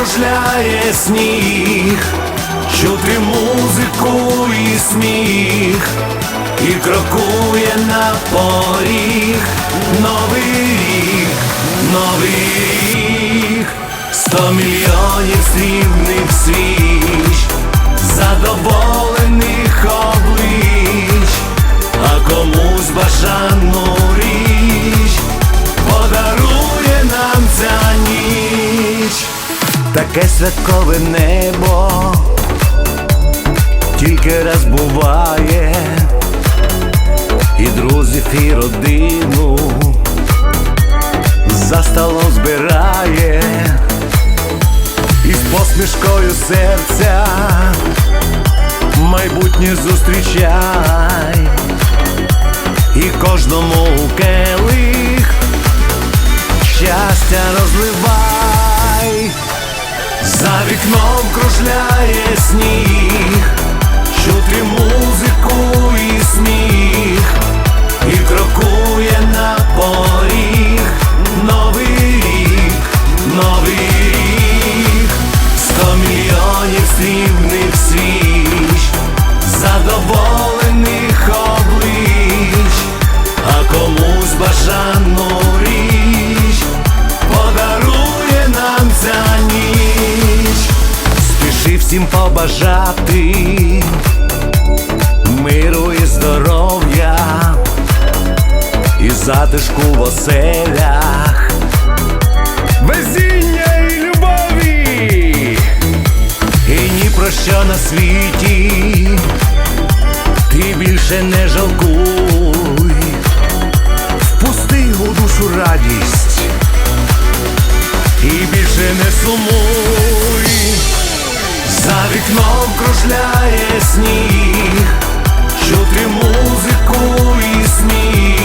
кружляє сніг, чути музику і сміх, і крокує на поріг. Новий рік, новий рік, сто мільйонів таке святкове небо, тільки раз буває, і друзів, і родину за столом збирає, і з посмішкою серця майбутнє зустрічай, і кожному келих всім побажати миру і здоров'я, і затишку в оселях, везіння і любові, і ні про що на світі ти більше не жалкуй, впусти у душу радість і більше не сумуй, вікном кружляє сніг, чути музику і сміх,